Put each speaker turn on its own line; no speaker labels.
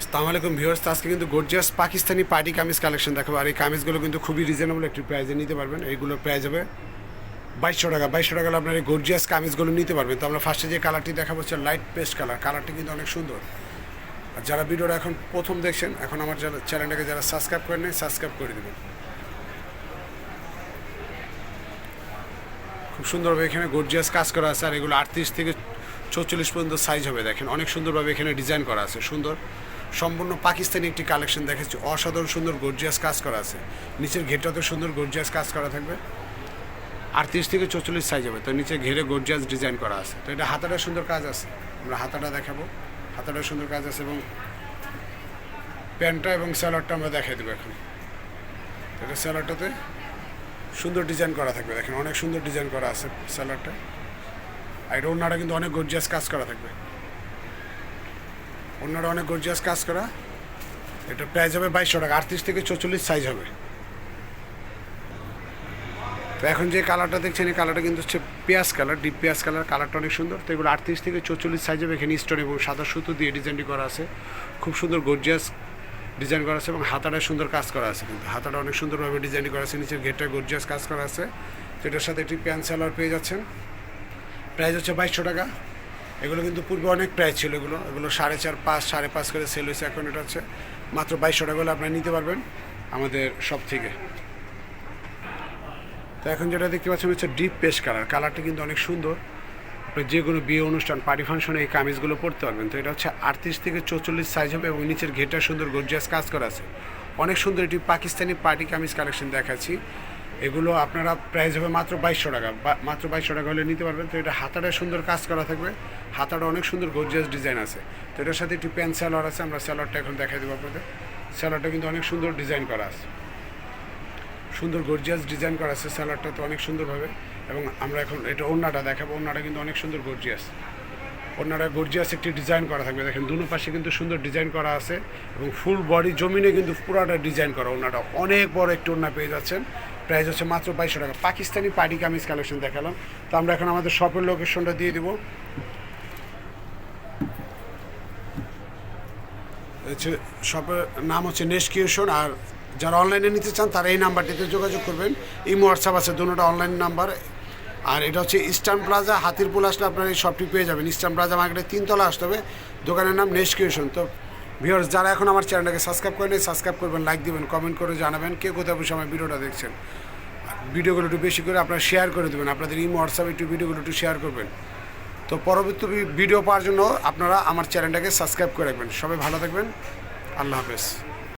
আসসালামু আলাইকুম ভিউয়ার্স, আজকে কিন্তু gorgeous Pakistani party kameez collection দেখাবো। আর এই কামিজগুলো কিন্তু খুবই রিজনেবল একটি প্রাইজে নিতে পারবেন। এইগুলোর প্রাইস হবে বাইশশো টাকা। বাইশশো টাকা আপনার এই গর্জিয়াস কামিজগুলো নিতে পারবেন। তো আমরা ফার্স্টে যে কালারটি দেখাবো, হচ্ছে লাইট পেস্ট কালার কালারটি কিন্তু অনেক সুন্দর। আর যারা ভিডিওটা এখন প্রথম দেখছেন, এখন আমার যারা চ্যানেলটাকে যারা সাবস্ক্রাইব করেন সাবস্ক্রাইব করে দেবেন। খুব সুন্দরভাবে এখানে গর্জিয়াস কাজ করা আছে। আর এগুলো আটত্রিশ থেকে চৌচল্লিশ পর্যন্ত সাইজ হবে, দেখেন। অনেক সুন্দরভাবে এখানে ডিজাইন করা আছে, সুন্দর। সম্পূর্ণ পাকিস্তানি একটি কালেকশন দেখাচ্ছি। অসাধারণ সুন্দর গর্জিয়াস কাজ করা আছে। নিচের ঘেরটাতে সুন্দর গর্জিয়াস কাজ করা থাকবে। আটত্রিশ থেকে চৌচল্লিশ সাইজ হবে, তো নিচে ঘেরে গর্জিয়াস ডিজাইন করা আছে। তো এটা হাতাটা সুন্দর কাজ আছে। আমরা হাতাটা দেখাবো। হাতাটা সুন্দর কাজ আছে এবং প্যান্টটা এবং স্যালাডটা আমরা দেখাই দেবো এখন। এটা স্যালাডটাতে সুন্দর ডিজাইন করা থাকবে, দেখেন। অনেক সুন্দর ডিজাইন করা আছে স্যালাডটা আর এটা ওনারা কিন্তু অনেক গর্জিয়াস কাজ করা থাকবে। ওনারা অনেক গর্জিয়াস কাজ করা, এটা প্রাইস হবে বাইশশো টাকা, আটত্রিশ থেকে চৌচল্লিশ সাইজ হবে। তো এখন যে কালারটা দেখছেন, এই কালারটা কিন্তু হচ্ছে পেঁয়াজ কালার ডিপ পেঁয়াজ কালার কালারটা অনেক সুন্দর। তো এগুলো আটত্রিশ থেকে চৌচল্লিশ সাইজ হবে, এখানে স্টোন এবং সাদা সুতো দিয়ে ডিজাইনটি করা আছে। খুব সুন্দর গর্জিয়াস ডিজাইন করা আছে এবং হাতাটা সুন্দর কাজ করা আছে কিন্তু। হাতাটা অনেক সুন্দরভাবে ডিজাইন করা আছে, নিচের গেটটা গর্জিয়াস কাজ করা আছে। যেটার সাথে একটি প্যান্ট সালোয়ার পেয়ে যাচ্ছেন। প্রাইস হচ্ছে বাইশশো টাকা। এগুলো কিন্তু পূর্বে অনেক প্রাইস ছিল এগুলো। এগুলো সাড়ে চার পাঁচ, সাড়ে পাঁচ করে সেল হয়েছে, এখন এটা হচ্ছে মাত্র বাইশশো টাকা হলে আপনারা নিতে পারবেন আমাদের সব থেকে। তো এখন যেটা দেখতে পাচ্ছেন হচ্ছে ডিপ পেস্ট কালার কালারটা কিন্তু অনেক সুন্দর। আপনি যে কোনো বিয়ে অনুষ্ঠান পার্টি ফাংশনে এই কামিজগুলো পরতে পারবেন। তো এটা হচ্ছে আটত্রিশ থেকে চৌচল্লিশ সাইজ হবে এবং নিচের ঘেরটা সুন্দর গর্জিয়াস কাজ করা আছে। অনেক সুন্দর এটি পাকিস্তানি পার্টি কামিজ কালেকশন দেখাচ্ছি। এগুলো আপনারা প্রাইস হবে মাত্র বাইশশো টাকা। মাত্র বাইশশো টাকা হলে নিতে পারবেন। তো এটা হাতাটা সুন্দর কাজ করা থাকবে। হাতাটা অনেক সুন্দর গর্জিয়াস ডিজাইন আছে। তো এটার সাথে একটি প্যান্ট স্যালোয়ার আছে। আমরা স্যালোয়ারটা এখন দেখাই দেবো আপনাদের। স্যালোয়ারটা কিন্তু অনেক সুন্দর ডিজাইন করা আছে। সুন্দর গর্জিয়াস ডিজাইন করা আছে স্যালাডটা তো অনেক সুন্দরভাবে। এবং আমরা এখন এটা ওড়নাটা দেখাবো। ওড়নাটা কিন্তু অনেক সুন্দর গর্জিয়াস ওড়নাটা গর্জিয়াস একটি ডিজাইন করা থাকবে। দেখেন, দুনো পাশে কিন্তু সুন্দর ডিজাইন করা আছে এবং ফুল বডি জমিনে কিন্তু পুরাটা ডিজাইন করা ওনারা। অনেক বড় একটি ওড়না পেয়ে যাচ্ছেন। প্রাইস হচ্ছে মাত্র বাইশশো টাকা। পাকিস্তানি পার্টি কামিজ কালেকশন দেখালাম। তো আমরা এখন আমাদের শপের লোকেশনটা দিয়ে দিব। হচ্ছে শপের নাম হচ্ছে নেস্কিউশন আর যারা অনলাইনে নিতে চান, তারা এই নাম্বারটিতে যোগাযোগ করবেন। এই হোয়াটসঅ্যাপ আছে, দুটোটা অনলাইন নাম্বার আর এটা হচ্ছে ইস্টার্ন প্লাজা, হাতিরপুল আসলে আপনার এই শপটি পেয়ে যাবেন। ইস্টার্ন প্লাজা মার্কেটে তিনতলা আসতে হবে। দোকানের নাম নেস্কিউশন তো ভিউয়ার্স যারা এখন আমার চ্যানেলটাকে সাবস্ক্রাইব করেন সাবস্ক্রাইব করবেন লাইক দেবেন কমেন্ট করে জানাবেন কে কোথায় বসে আমার ভিডিওটা দেখছেন। ভিডিওগুলো একটু বেশি করে আপনারা শেয়ার করে দেবেন। আপনাদের এই হোয়াটসঅ্যাপে একটু ভিডিওগুলো একটু শেয়ার করবেন। তো পরবর্তী ভিডিও পাওয়ার জন্য আপনারা আমার চ্যানেলটাকে সাবস্ক্রাইব করে রাখবেন। সবাই ভালো থাকবেন। আল্লাহ হাফেজ।